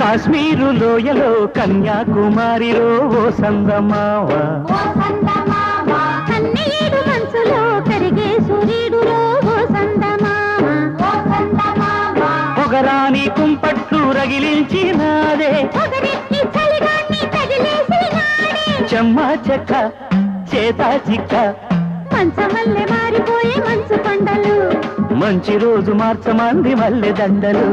కాశ్మీరు లోయలో కన్యాకుమారిలో ఓ సందమావ. పొగరాని కుంపట్లు రగిలించినాదే చెమ్మ చెక్క చేత చిక్క. మంచమల్లె మారిపోయే మంచు కొండలు. మంచి రోజు మార్చమంది మల్లె దండలు.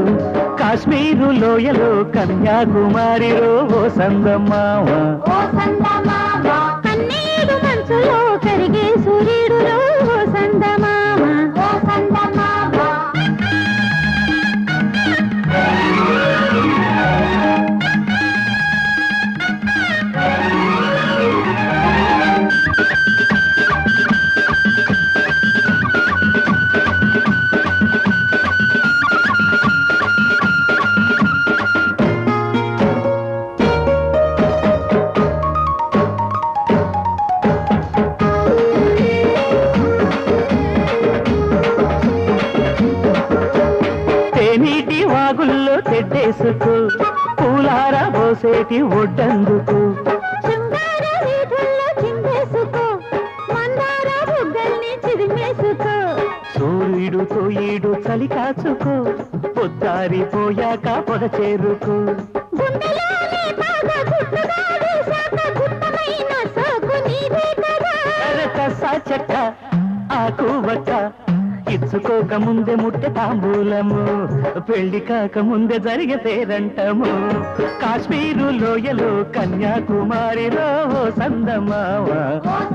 కాశ్మీరు లోయలో కన్యాకుమారిలో ఓ సందమ్మావా తెడ్డేసుకు పూలార పోసేటి ఒడ్డందుకు. శృంగార వీధుల్లో చిందేసుకో మందార బుగ్గల్ని చిదిమేసుకో. సూర్యుడు తోయిడు చలి కాచుకో పొద్దారిపోయాక పొద చేరుకు. చెక్క ఆకు వక్క ఇచ్చుకోక ముందే ముట్టె తాంబూలము పెళ్ళి కాక ముందే జరిగే పేరంటము. కాశ్మీరు లోయలో కన్యాకుమారిలో సందమావా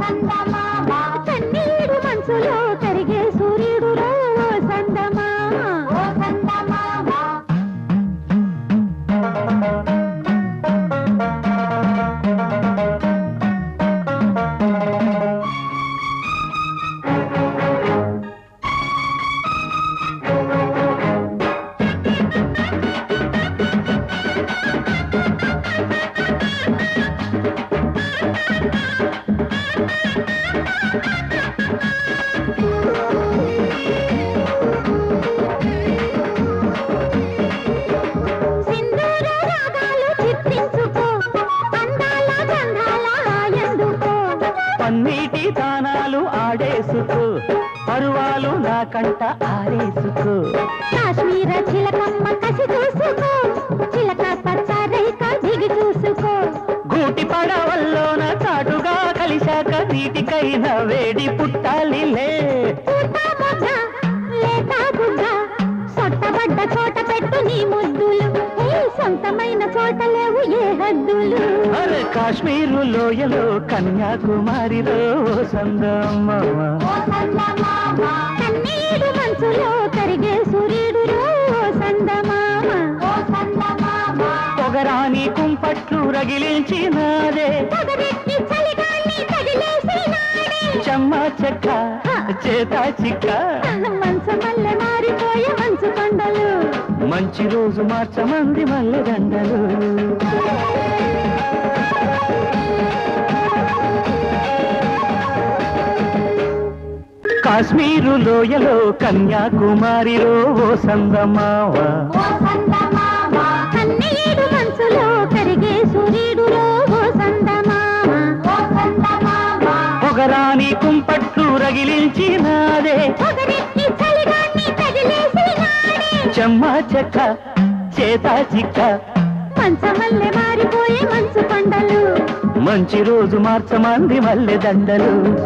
సందమావ కన్నీడు మనసులో పరువాలు నా కంట ఆరేసుకో. కాశ్మీర చిలకమ్మ కసి చూసుకో చిలక పచ్చ రేఖ దిగి చూసుకో. గూటి పడవల్లోన చాటుగా కలిశాక నీటికైన వేడి పుట్టాలిలే. లేత గుడ్డ సొట్టబడ్డ చోట పెట్టు నీ ముద్దులు. సొంతమైన చోట లేవు ఏ హద్దులు? అరే కాశ్మీరు లోయలో కన్యాకుమారిలో కన్నీడు మనసులో కరిగే సూర్యుడులో సందమామ పొగరాని కుంపట్లు రగిలించినాదే. చెమ్మ చెక్క చేత చిక్క. మారిపోయే మంచు కొండలు. మంచి రోజు మార్చమంది మల్లె దండలు. కాశ్మీరు లోయలో కన్యాకుమారిలో ఓ సందమావ. కన్నీడు మనసులో కరిగే సూర్యుడులో. కుంపట్లు తగిలేసినాడే. చెమ్మ చెక్క చేత చిక్క. మంచమల్లె మారిపోయే మంచు కొండలు మంచి రోజు మార్చమంది మల్లె దండలు.